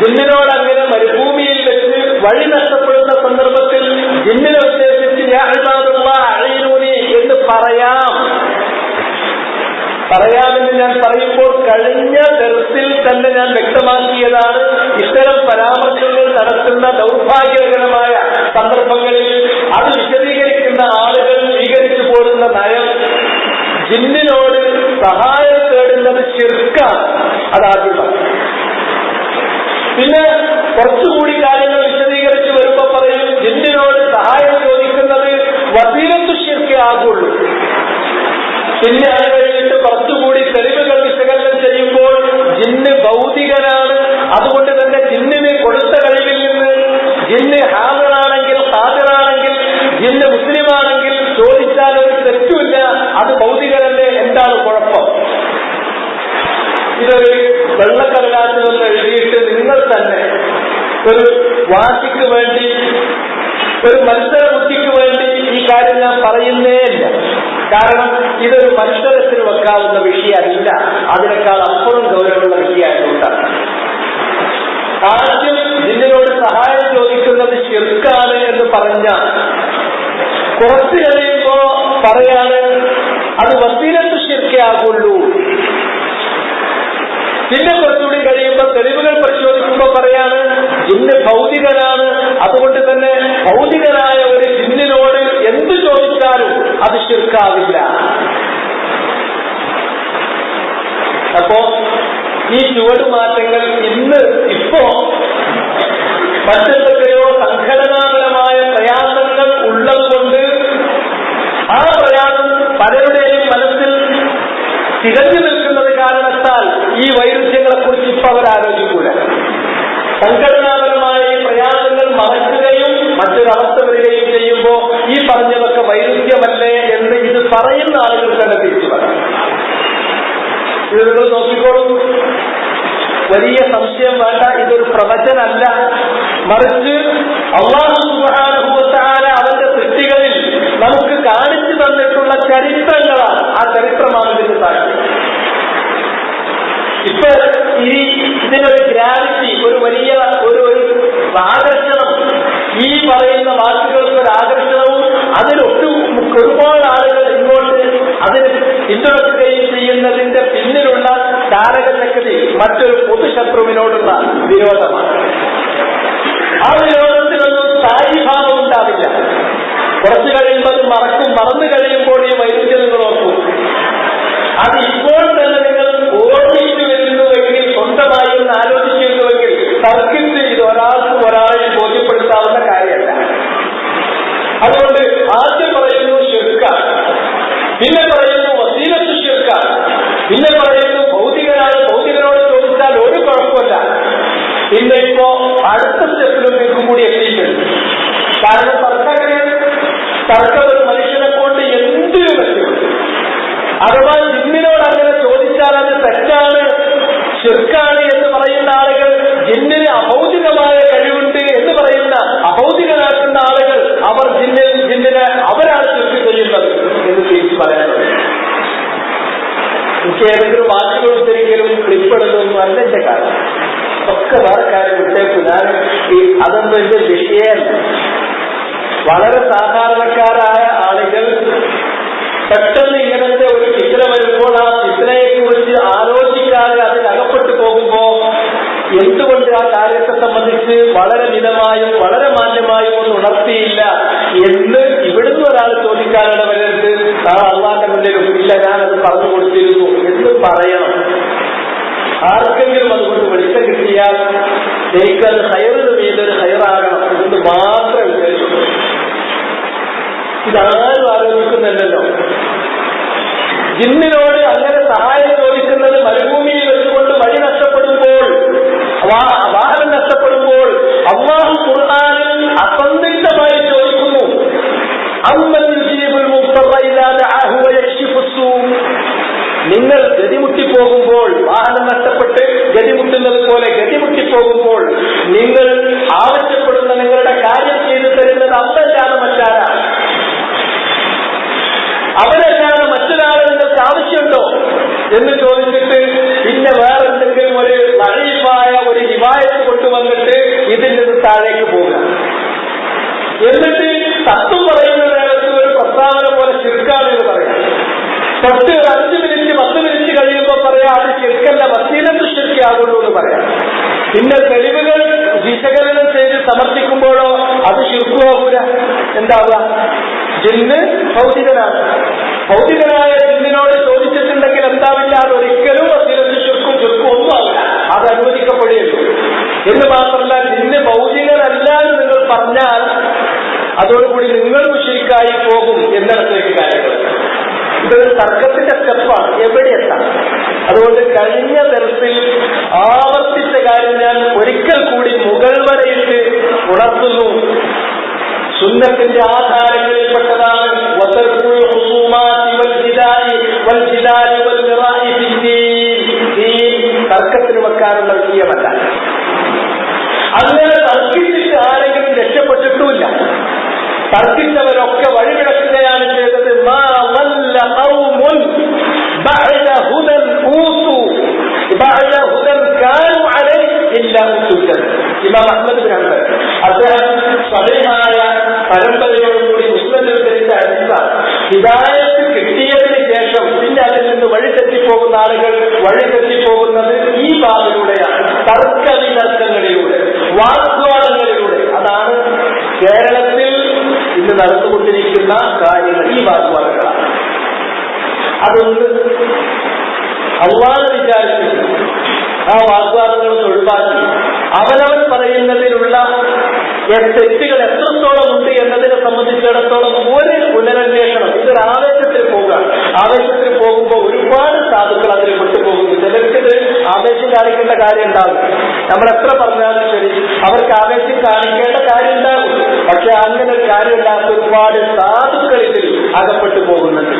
ജിന്നിനോട് അങ്ങനെ മരുഭൂമിയിൽ വെച്ച് വഴി നഷ്ടപ്പെടുന്ന സന്ദർഭത്തിൽ ജിന്നിനെ ഉദ്ദേശിച്ച് ഞാനുള്ള അഴയിലൂനി എന്ന് പറയാം. പറയാമെന്ന് ഞാൻ പറയുമ്പോൾ കഴിഞ്ഞ തരത്തിൽ തന്നെ ഞാൻ വ്യക്തമാക്കിയതാണ് ഇത്തരം പരാമർശങ്ങൾ നടത്തുന്ന ദൗർഭാഗ്യകരമായ സന്ദർഭങ്ങളിൽ അത് വിശദീകരിക്കുന്ന ആളുകൾ സ്വീകരിച്ചു പോരുന്ന നയം ജിന്നിനോട് സഹായം തേടുന്നത് ചെറുക്കാണ് അതാദ്യമാണ് പിന്നെ കുറച്ചുകൂടി കാര്യങ്ങൾ വിശദീകരിച്ച് വരുമ്പോ പറയും ജിന്നിനോട് സഹായം ചോദിക്കുന്നത്? വസീലത്തു ശിർക്കേ ആകുള്ളൂ. പിന്നെ അത് കഴിഞ്ഞിട്ട് കുറച്ചുകൂടി തെളിവുകൾ വിശകലനം ചെയ്യുമ്പോൾ ജിന്ന് ഭൗതികനാണ്. അതുകൊണ്ട് തന്നെ ജിന്നിന് കൊടുത്ത കഴിവിൽ നിന്ന് ജിന്ന് ഹാജറാണെങ്കിൽ ഹാജറാണെങ്കിൽ ജിന്ന് മുസ്ലിമാണെങ്കിൽ ചോദിച്ചാൽ ഒരു തെറ്റുമില്ല അത് ഭൗതികനല്ലേ എന്താണ് കുഴപ്പം? ഇതൊരു വെള്ളക്കടലാസിൽ എഴുതിയിട്ട് നിങ്ങൾ തന്നെ ഒരു വാശിക്ക് വേണ്ടി ഒരു മത്സര ബുദ്ധിക്ക് വേണ്ടി ഈ കാര്യം ഞാൻ പറയുന്നേ ഇല്ല. കാരണം ഇതൊരു മത്സരത്തിൽ വെക്കാവുന്ന വിഷയമല്ല. അതിനേക്കാൾ അപ്പുറം ഗൗരവമുള്ള വിഷയമായിട്ടുണ്ട് ആദ്യം ജിന്നിനോട് സഹായം ചോദിക്കുന്നത് ചെറുക്കാണ് എന്ന് പറഞ്ഞ കുറച്ച് കഴിയുമ്പോ പറയാണ് അത് വസീലത്ത് ശിർക്കയാകുള്ളൂ പിന്നെ കുറച്ചുകൂടി കഴിയുമ്പോൾ തെളിവുകൾ പരിശോധിക്കുമ്പോൾ പറയാണ് ഇന്ന് ഭൗതികനാണ്. അതുകൊണ്ട് തന്നെ ഭൗതികനായ ഒരു ജിന്നിനോട് എന്ത് ചോദിച്ചാലും അത് ശിർക്കാവില്ല. അപ്പോ ഈ ചുവടുമാറ്റങ്ങൾ ഇന്ന് ഇപ്പോ മറ്റെന്തൊക്കെയോ സംഘടനാപരമായ പ്രയാസങ്ങൾ ഉള്ളതുകൊണ്ട് ആ പ്രയാസം പലരുടെയും മനസ്സിൽ നിൽക്കുന്നത് കാരണത്താൽ ഈ വൈരുദ്ധ്യങ്ങളെ കുറിച്ച് ഇപ്പൊ അവർ ആലോചിക്കൂല സംഘടനാപരമായ പ്രയാസങ്ങൾ മറക്കുകയും മറ്റൊരവസ്ഥ വരികയും ചെയ്യുമ്പോൾ ഈ പറഞ്ഞതൊക്കെ വൈരുദ്ധ്യമല്ലേ എന്ന് ഇത് പറയുന്ന ആളുകൾ തന്നെ തിരിച്ചു പറയാം. ഇത് നിങ്ങൾ നോക്കിക്കോളൂ. വലിയ സംശയം വേണ്ട ഇതൊരു പ്രവചനല്ല മറിച്ച് അള്ളാഹു സുബാനുഭവത്താല അവന്റെ സൃഷ്ടികളിൽ നമുക്ക് കാണിച്ചു തന്നിട്ടുള്ള ചരിത്രങ്ങളാണ് ആ ചരിത്രമാണ് ഇതിന്റെ സാക്ഷ്യം ഇപ്പൊ ഈ ഇതിനൊരു ഗ്രാവിറ്റി ഒരു വലിയ ഒരു ഒരു ആകർഷണം ഈ പറയുന്ന വാക്കുകൾക്ക് ഒരു ആകർഷണവും അതിലൊട്ടും ഒരുപാട് ആളുകൾ ഇങ്ങോട്ട് അതിന് പിന്തുണക്കുകയും ചെയ്യുന്നതിന്റെ പിന്നിലുള്ള താരകശക്തി മറ്റൊരു പൊതുശത്രുവിനോടുള്ള വിരോധമാണ്. ആ വിരോധത്തിനൊന്നും സ്ഥായീഭാവം ഉണ്ടാവില്ല. കുറച്ചു കഴിയുമ്പോൾ മറക്കും മറന്നു കഴിയുമ്പോൾ ഈ വൈരുദ്ധ്യം നിങ്ങൾ ഓർക്കും. പിന്നെ പറയുന്നത് ഭൗതികനാണ് ഭൗതികനോട് ചോദിച്ചാൽ ഒരു കുഴപ്പമില്ല. പിന്നെ ഇപ്പോ അടുത്ത സ്റ്റെപ്പിലും കൂടി എത്തിയിട്ടുണ്ട്. കാരണം തർക്കത്തിന് തർക്കം ഒരു മനുഷ്യനെ കൊണ്ട് എന്തിനു പറ്റും അഥവാ ജിന്നിനോട് അങ്ങനെ ചോദിച്ചാൽ അത് തെറ്റാണ് ചെറുക്കാണ് എന്ന് പറയുന്ന ആളുകൾ ജിന്നിന് അഭൗതികമായ കഴിവുണ്ട് എന്ന് പറയുന്ന അഭൗതികനാക്കുന്ന ആളുകൾ അവർ ജിന്നിൽ ജിന്നിനെ അവരാണ് ശിർക്ക് ചെയ്യുന്നത് എന്ന് തിരിച്ചു പറയാനുള്ളത് എനിക്ക് ഏതെങ്കിലും വാക്കുകൾ ഉദ്ധരിക്കലും ക്ലിപ്പെടുന്നതൊന്നും അല്ല എന്റെ കാര്യം. ഒക്കെ വേറെ കാര്യം വിട്ടേക്കും ഞാൻ ഈ അതൊന്നും എന്റെ വിഷയമല്ല. വളരെ സാധാരണക്കാരായ ആളുകൾ പെട്ടെന്ന് ഇങ്ങനത്തെ ഒരു ചിത്ര വരുമ്പോൾ ആ ചിത്രയെ കുറിച്ച് ആലോചിക്കാതെ അതിൽ അകപ്പെട്ടു പോകുമ്പോ എന്തുകൊണ്ട് ആ കാര്യത്തെ സംബന്ധിച്ച് വളരെ മിതമായും വളരെ മാന്യമായും ഒന്നും ഉണർത്തിയില്ല എന്ന് ഇവിടുന്ന് ഒരാൾ ചോദിക്കാനിട വരരുത് ആ അള്ളാന്റെ മുന്നിലും ഇല്ല ഞാനത് പറഞ്ഞു കൊടുത്തിരുന്നു. എന്ന് പറയണം. ആർക്കെങ്കിലും അതുകൊണ്ട് വെളിച്ചം കിട്ടിയാൽ എനിക്കത് ഹയറിന് മീതൊരു ഹയറാകണം എന്ന് മാത്രം ഇതാരും ആലോചിക്കുന്നില്ലല്ലോ. ജിന്നിനോട് അങ്ങനെ സഹായം ചോദിക്കുന്നത് മരുഭൂമിയിൽ വെച്ചുകൊണ്ട് വഴി നഷ്ടപ്പെടുമ്പോൾ വാഹനം നഷ്ടപ്പെടുമ്പോൾ അള്ളാഹു ഖുർആാനിൽ ചോദിക്കുന്നു അമ്മൻ നിങ്ങൾ ഗതിമുട്ടിപ്പോകുമ്പോൾ വാഹനം നഷ്ടപ്പെട്ട് ഗതിമുട്ടുന്നത് പോലെ ഗതിമുട്ടിപ്പോകുമ്പോൾ നിങ്ങൾ ആവശ്യപ്പെടുന്ന നിങ്ങളുടെ കാര്യം ചെയ്തു തരുന്നത് അമ്മല്ലാതെ മറ്റാരാണ് അവരല്ലാതെ മറ്റൊരാളെ നിങ്ങൾക്ക് ആവശ്യമുണ്ടോ എന്ന് ചോദിച്ചിട്ട് പിന്നെ വേറെ എന്തെങ്കിലും ഒരു വഴിവായ ഒരു ഹിമായത്ത് കൊണ്ടുവന്നിട്ട് ഇതിൽ നിന്ന് താഴേക്ക് പോകുക എന്നിട്ട് തത്വം പറയുന്ന നേരത്ത് ഒരു പ്രസ്താവന പോലെ ശിർക്കാണ് എന്ന് പറയാം. തൊട്ട് ഒരു അഞ്ച് മിനിറ്റ് പത്ത് മിനിറ്റ് കഴിയുമ്പോൾ പറയാം അത് ശരിക്കല്ല വസീലത്ത് ശിർക്കാകുള്ളൂ എന്ന് പറയാം. പിന്നെ തെളിവുകൾ വിശകലനം ചെയ്ത് സമർപ്പിക്കുമ്പോഴോ അത് ശിർക്കുവാകൂല എന്താവുക? ജിന്ന് ഭൗതികനാണ്. ഭൗതികനായ ജിന്നിനോട് ചോദിച്ചിട്ടുണ്ടെങ്കിൽ എന്താവില്ല? അത് ഒരിക്കലും വസീലത്ത് ശിർക്കും ചുരുക്കും ഒന്നും ആവില്ല അത് അനുവദിക്കപ്പെടുകയുള്ളൂ. എന്ന് മാത്രമല്ല ജിന്ന് ഭൗതികനല്ല എന്ന് നിങ്ങൾ പറഞ്ഞാൽ അതോടുകൂടി നിങ്ങൾ മുഷിരിക്കായി പോകും എന്നിടത്തേക്ക് കാര്യങ്ങൾ. ഇതൊരു തർക്കത്തിന്റെ സ്റ്റെപ്പാണ്. എവിടെ എത്താം? അതുകൊണ്ട് കഴിഞ്ഞ തരത്തിൽ ആവർത്തിച്ച കാര്യം ഞാൻ ഒരിക്കൽ കൂടി മുകൾ വരയിട്ട് ഉണർത്തുന്നു. സുന്നത്തിന്റെ ആധാരങ്ങളിൽപ്പെട്ടതാണ്. തർക്കത്തിന് വെക്കാനുള്ള വൽ ജിദാലി അലൈഹി ഇല്ലാ ചെയ്തത് ഇമാം അഹ്മദ് ബിൻ ഹംബൽ. അദ്ദേഹം സ്വതമായ പരമ്പരയോടുകൂടി മുസ്ലിം ഉദ്ധരിച്ച ഹദീസ ഹിദായത്ത് കിട്ടിയതിന് ശേഷം പിന്നെ അതിൽ നിന്ന് വഴി തെറ്റിപ്പോകുന്ന ആളുകൾ വഴി തെറ്റിപ്പോകുന്നത് ഈ ഭാഗിലൂടെയാണ് തർക്ക വിതർക്കങ്ങളിലൂടെ വാഗ്വാദങ്ങളിലൂടെ. അതാണ് കേരളത്തിൽ നടന്നുകൊണ്ടിരിക്കുന്ന കാര്യങ്ങൾ ഈ വാഗ്വാദങ്ങളാണ് അതുകൊണ്ട് അള്ളാഹ് വിചാരിച്ചു ആ വാഗ്വാദങ്ങൾ ഒഴിവാക്കി അവനവൻ പറയുന്നതിലുള്ള തെറ്റുകൾ എത്രത്തോളം ഉണ്ട് എന്നതിനെ സംബന്ധിച്ചിടത്തോളം ഒരു പുനരന്വേഷണം ഇതൊരു ആവേശത്തിൽ പോകുക ആവേശത്തിൽ പോകുമ്പോൾ ഒരുപാട് സാധുക്കൾ അതിൽ വിട്ടുപോകുന്നു ചിലർക്കിത് ആവേശം കാണിക്കേണ്ട കാര്യം ഉണ്ടാകും നമ്മൾ എത്ര പറഞ്ഞാലും ശരി അവർക്ക് ആവേശം കാണിക്കേണ്ട കാര്യം ഉണ്ടാകും പക്ഷെ അങ്ങനെ കാര്യമില്ലാത്ത ഒരുപാട് സാധുക്കളിൽ അകപ്പെട്ടു പോകുന്നുണ്ട്.